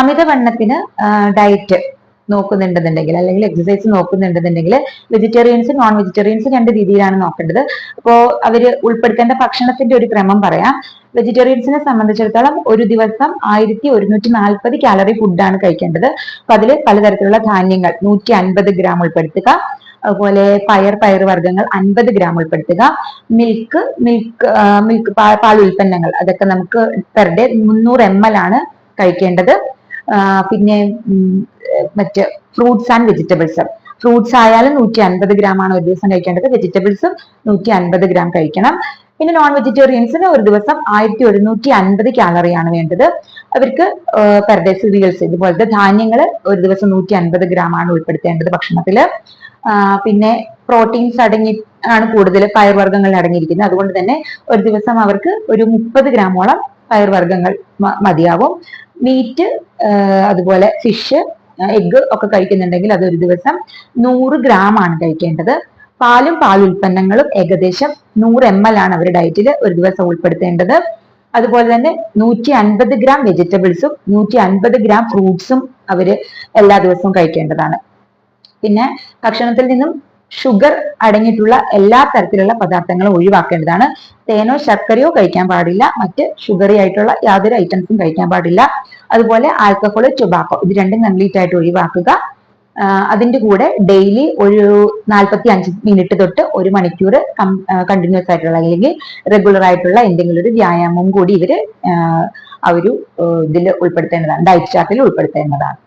അമിതവണ്ണത്തിന് diet നോക്കുന്നുണ്ടെന്നുണ്ടെങ്കിൽ അല്ലെങ്കിൽ exercise നോക്കുന്നുണ്ടെന്നുണ്ടെങ്കിൽ വെജിറ്റേറിയൻസ് നോൺ വെജിറ്റേറിയൻസ് രണ്ട് രീതിയിലാണ് നോക്കേണ്ടത്. അപ്പോൾ അവർ ഉൾപ്പെടുത്തേണ്ട ഭക്ഷണത്തിന്റെ ഒരു ക്രമം പറയാം. വെജിറ്റേറിയൻസിനെ സംബന്ധിച്ചിടത്തോളം ഒരു ദിവസം ആയിരത്തി ഒരുന്നൂറ്റി നാൽപ്പത് കാലറി ഫുഡാണ് കഴിക്കേണ്ടത്. അപ്പൊ അതിൽ പലതരത്തിലുള്ള ധാന്യങ്ങൾ നൂറ്റി അൻപത് ഗ്രാം ഉൾപ്പെടുത്തുക. അതുപോലെ പയർ പയർ വർഗങ്ങൾ അൻപത് ഗ്രാം ഉൾപ്പെടുത്തുക. മിൽക്ക് മിൽക്ക് മിൽക്ക് പാൽ ഉൽപ്പന്നങ്ങൾ അതൊക്കെ നമുക്ക് പെർ ഡേ മുന്നൂറ് എം എൽ ആണ് കഴിക്കേണ്ടത്. പിന്നെ മറ്റ് ഫ്രൂട്ട്സ് ആൻഡ് വെജിറ്റബിൾസ്. ഫ്രൂട്ട്സ് ആയാലും നൂറ്റി അൻപത് ഗ്രാം ആണ് ഒരു ദിവസം കഴിക്കേണ്ടത്. വെജിറ്റബിൾസും നൂറ്റി അൻപത് ഗ്രാം കഴിക്കണം. പിന്നെ നോൺ വെജിറ്റേറിയൻസിന് ഒരു ദിവസം ആയിരത്തി ഒരുന്നൂറ്റി അൻപത് കാലറിയാണ് വേണ്ടത്. അവർക്ക് പെർ ഡേ സീരിയൽസ് ഇതുപോലത്തെ ധാന്യങ്ങൾ ഒരു ദിവസം നൂറ്റി അൻപത് ഗ്രാം ആണ് ഉൾപ്പെടുത്തേണ്ടത് ഭക്ഷണത്തിൽ. പിന്നെ പ്രോട്ടീൻസ് അടങ്ങി ആണ് കൂടുതൽ പയർവർഗങ്ങൾ അടങ്ങിയിരിക്കുന്നത്. അതുകൊണ്ട് തന്നെ ഒരു ദിവസം അവർക്ക് ഒരു മുപ്പത് ഗ്രാമോളം പയർവർഗങ്ങൾ വർഗങ്ങൾ മതിയാവും. മീറ്റ് അതുപോലെ ഫിഷ് എഗ്ഗ് ഒക്കെ കഴിക്കുന്നുണ്ടെങ്കിൽ അത് ഒരു ദിവസം നൂറ് ഗ്രാം ആണ് കഴിക്കേണ്ടത്. പാലും പാൽ ഉൽപ്പന്നങ്ങളും ഏകദേശം നൂറ് എം എൽ ആണ് അവർ ഡയറ്റിൽ ഒരു ദിവസം ഉൾപ്പെടുത്തേണ്ടത്. അതുപോലെ തന്നെ നൂറ്റി അൻപത് ഗ്രാം വെജിറ്റബിൾസും നൂറ്റി അൻപത് ഗ്രാം ഫ്രൂട്ട്സും അവർ എല്ലാ ദിവസവും കഴിക്കേണ്ടതാണ്. പിന്നെ ഭക്ഷണത്തിൽ നിന്നും ഷുഗർ അടങ്ങിയിട്ടുള്ള എല്ലാ തരത്തിലുള്ള പദാർത്ഥങ്ങളും ഒഴിവാക്കേണ്ടതാണ്. തേനോ ശർക്കരയോ കഴിക്കാൻ പാടില്ല. മറ്റ് ഷുഗറി ആയിട്ടുള്ള യാതൊരു ഐറ്റംസും കഴിക്കാൻ പാടില്ല. അതുപോലെ ആൽക്കഹോൾ ടുബാക്കോ ഇത് രണ്ടും കംപ്ലീറ്റ് ആയിട്ട് ഒഴിവാക്കുക. അതിന്റെ കൂടെ ഡെയിലി ഒരു നാൽപ്പത്തി അഞ്ച് മിനിറ്റ് തൊട്ട് ഒരു മണിക്കൂർ കണ്ടിന്യൂസ് ആയിട്ടുള്ള അല്ലെങ്കിൽ റെഗുലർ ആയിട്ടുള്ള എന്തെങ്കിലും ഒരു വ്യായാമം കൂടി ഇവർ ആ ഒരു ഇതിൽ ഉൾപ്പെടുത്തേണ്ടതാണ്. ഡയറ്റ് ചാർട്ടിൽ ഉൾപ്പെടുത്തേണ്ടതാണ്.